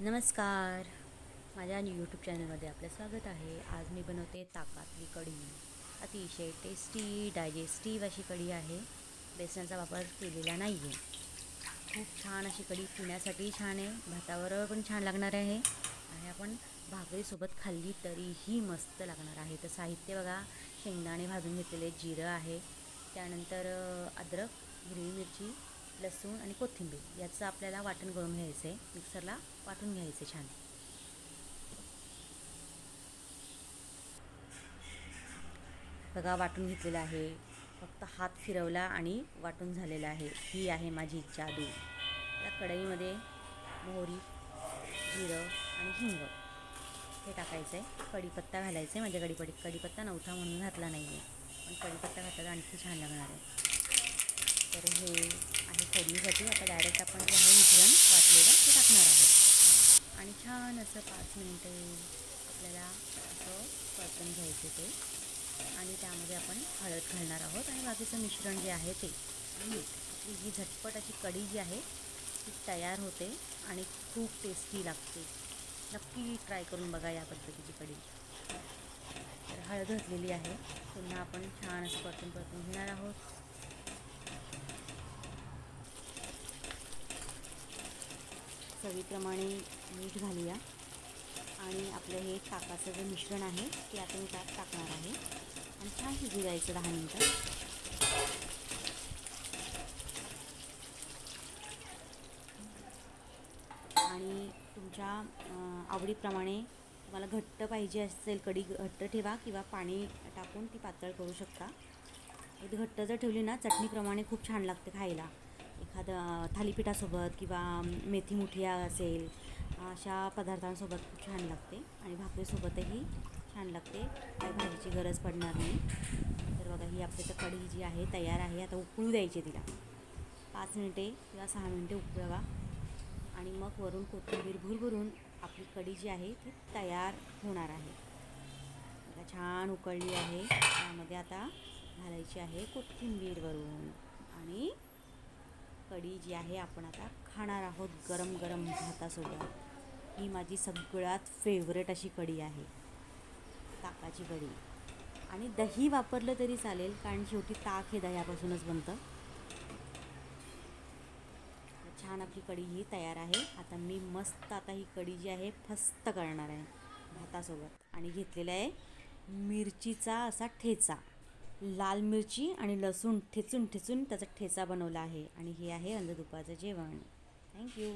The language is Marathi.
नमस्कार. माझ्या यूट्यूब चॅनलमध्ये आपलं स्वागत आहे. आज मी बनवते ताकातली कढी. अतिशय टेस्टी डायजेस्टिव्ह अशी कढी आहे. बेसनाचा वापर केलेला नाही आहे खूप छान अशी कढी पिण्यासाठी छान आहे. भातावर पण छान लागणार आहे. आणि आपण भाकरीसोबत खाल्ली तरीही मस्त लागणार आहे. तर साहित्य बघा शेंगदाणे भाजून घेतलेले जिरं आहे. त्यानंतर अद्रक हिरवी मिरची लसूण आणि कोथिंबीर याचं आपल्याला वाटण करून घ्यायचं आहे मिक्सरला वाटून घ्यायचं छान. बघा वाटून घेतलेलं आहे. फक्त हात फिरवला आणि वाटून झालेला आहे. ही आहे माझी जादू या कढईमध्ये मोहरी जिरं आणि हिंग हे टाकायचं आहे कढीपत्ता घालायचा आहे माझ्या कडीपडी कढीपत्ता नव्हता म्हणून घातला नाही आहे पण कढीपत्ता घातला आणखी छान लागणार आहे. तर हे फोडणीसाठी आता डायरेक्ट आपण जे आहे मिश्रण वाटलेलं ते टाकणार आहोत. आणि छान असं पाच मिनटं आपल्याला असं परतून घ्यायचं ते. आणि त्यामध्ये आपण हळद घालणार आहोत आणि बाकीचं मिश्रण जे आहे ते. मीठ आपली ही झटपट अशी कढी जी आहे ती तयार होते आणि खूप टेस्टी लागते. नक्की ट्राय करून बघा या पद्धतीची कढी. तर हळद घातलेली आहे. पुन्हा आपण छान असं परतून परतून घेणार आहोत. चवीप्रमाणे मीठ घालूया. आणि आपलं हे ताकाचं जे मिश्रण आहे ते आता मी त्यात टाकणार आहे. आणि छान शिजू द्यायचं दहा मिनटं. आणि तुमच्या आवडीप्रमाणे तुम्हाला घट्ट पाहिजे असेल कढी घट्ट ठेवा किंवा पाणी टाकून ती पातळ करू शकता. एक घट्ट जर ठेवली ना चटणीप्रमाणे खूप छान लागते खायला. एखादं थालीपीठासोबत किंवा मेथी मुठिया असेल अशा पदार्थांसोबत खूप छान लागते. आणि भाकरीसोबतही छान लागते. काही भाजीची गरज पडणार नाही. तर बघा ही आपली तर कढी जी आहे तयार आहे. आता उकळू द्यायची तिला. पाच मिनिटे किंवा सहा मिनिटे उकळवा. आणि मग वरून कोथिंबीर भुरभुरून आपली कढी जी आहे ती तयार होणार आहे. आता छान उकळली आहे. त्यामध्ये आता घालायची आहे कोथिंबीर वरून. आणि कढी जी आहे आपण आता खाणार आहोत गरम गरम भातासोबत. ही माझी सगळ्यात फेवरेट अशी कढी आहे. ताकाची कढी. आणि दही वापरलं तरी चालेल कारण शेवटी ताक हे दह्यापासूनच बनतं. छान आपली कढी ही तयार आहे. आता मी मस्त आता ही कढी जी आहे फस्त करणार आहे भातासोबत. आणि घेतलेला आहे मिरचीचा असा ठेचा. लाल मिरची आणि लसूण ठेचून ठेचून त्याचा ठेचा बनवला आहे. आणि हे आहे अंध दुपारचं जेवण थँक्यू